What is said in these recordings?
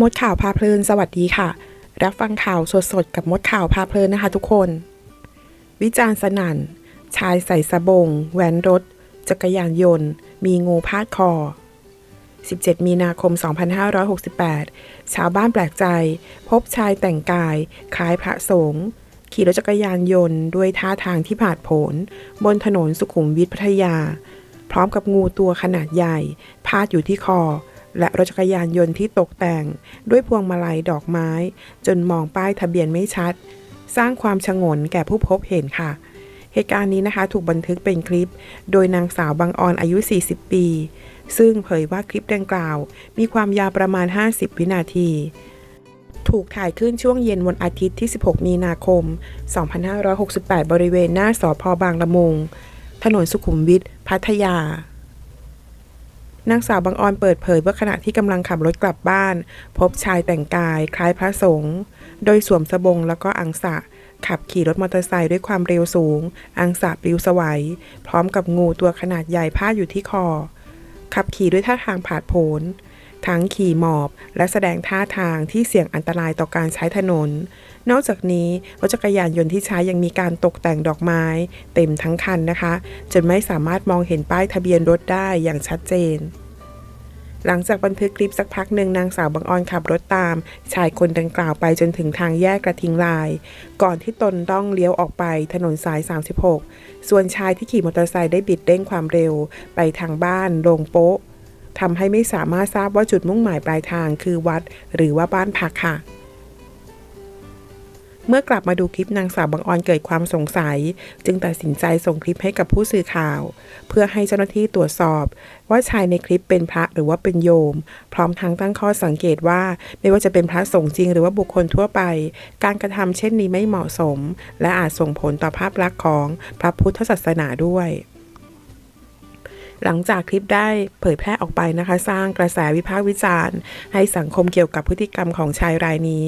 มดข่าวพาเพลินสวัสดีค่ะ รับฟังข่าวสดๆ กับมดข่าวพาเพลินนะคะทุกคน วิจารณ์สนั่น ชายใส่สบงแหวนรถ จักรยานยนต์ มีงูพาดคอ 17 มีนาคม 2568 ชาวบ้านแปลกใจ พบชายแต่งกาย คล้ายพระสงฆ์ขี่รถจักรยานยนต์ด้วยท่าทางที่ผาดโผน บนถนนสุขุมวิทพัทยา พร้อมกับงูตัวขนาดใหญ่ พาดอยู่ที่คอ และรถจักรยานยนต์ที่ตกแต่ง ด้วยพวงมาลัยดอกไม้ จนมองป้ายทะเบียนไม่ชัด สร้างความชงนแก่ผู้พบเห็นค่ะ เหตุการณ์นี้นะคะถูกบันทึกเป็นคลิป โดยนางสาวบางออนอายุ 40 ปี ซึ่งเผยว่าคลิปดังกล่าว มีความยาวประมาณ 50 วินาที ถูกถ่ายขึ้นช่วงเย็นวันอาทิตย์ที่ 16 มีนาคม 2568 บริเวณหน้าสพบางละมุง ถนนสุขุมวิทพัทยา นางสาวบางออนเปิดเผยว่าขณะที่กำลังขับรถกลับบ้าน พบชายแต่งกายคล้ายพระสงฆ์โดยสวมสบงแล้วก็อังสะ ขับขี่รถมอเตอร์ไซค์ด้วยความเร็วสูง อังสะปลิวสวัย พร้อมกับงูตัวขนาดใหญ่พาดอยู่ที่คอ ขับขี่ด้วยท่าทางผาดโผน ทั้งขี่หมอบ และแสดงท่าทางที่เสี่ยงอันตรายต่อการใช้ถนน นอกจากนี้รถจักรยานยนต์ที่ใช้ยังมีการตกแต่งดอกไม้ เต็มทั้งคันนะคะ จนไม่สามารถมองเห็นป้ายทะเบียนรถได้อย่างชัดเจนหลังจากบันทึกคลิปสักพักหนึ่งนางสาวบางออนขับรถตาม ชายคนดังกล่าวไปจนถึงทางแยกกระทิงลาย ก่อนที่ตนต้องเลี้ยวออกไปถนนสาย 36 ส่วนชายที่ขี่มอเตอร์ไซค์ได้บิดเร่งความเร็ว ไปทางบ้านโรงโป๊ะ ทำให้ไม่สามารถทราบว่าจุดมุ่งหมายปลายทางคือวัด หรือว่าบ้านพักค่ะ เมื่อกลับมาดูคลิปนางสาวบางออนเกิดความสงสัย จึงตัดสินใจส่งคลิปให้กับผู้สื่อข่าว เพื่อให้เจ้าหน้าที่ตรวจสอบ ว่าชายในคลิปเป็นพระหรือว่าเป็นโยม พร้อมทั้งตั้งข้อสังเกตว่า ไม่ว่าจะเป็นพระสงฆ์จริง หรือว่าบุคคลทั่วไป การกระทำเช่นนี้ไม่เหมาะสม และอาจส่งผลต่อภาพลักษณ์ของพระพุทธศาสนาด้วย หลังจากคลิปได้เผยแพร่ออกไปนะคะ สร้างกระแสวิพากษ์วิจารณ์ ให้สังคมเกี่ยวกับพฤติกรรมของชายรายนี้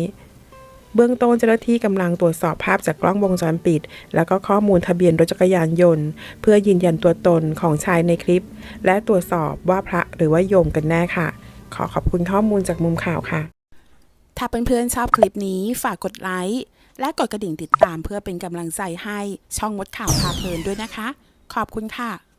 เบื้องต้นเจ้าหน้าที่กำลังตรวจสอบภาพจากกล้องวงจรปิด แล้วก็ข้อมูลทะเบียนรถจักรยานยนต์ เพื่อยืนยันตัวตนของชายในคลิป และตรวจสอบว่าพระหรือว่าโยมกันแน่ค่ะ ขอขอบคุณข้อมูลจากมุมข่าวค่ะ ถ้าเพื่อนๆชอบคลิปนี้ฝากกดไลค์และกดกระดิ่งติดตามเพื่อเป็นกำลังใจให้ช่องมดข่าวพาเพลินด้วยนะคะ ขอบคุณค่ะ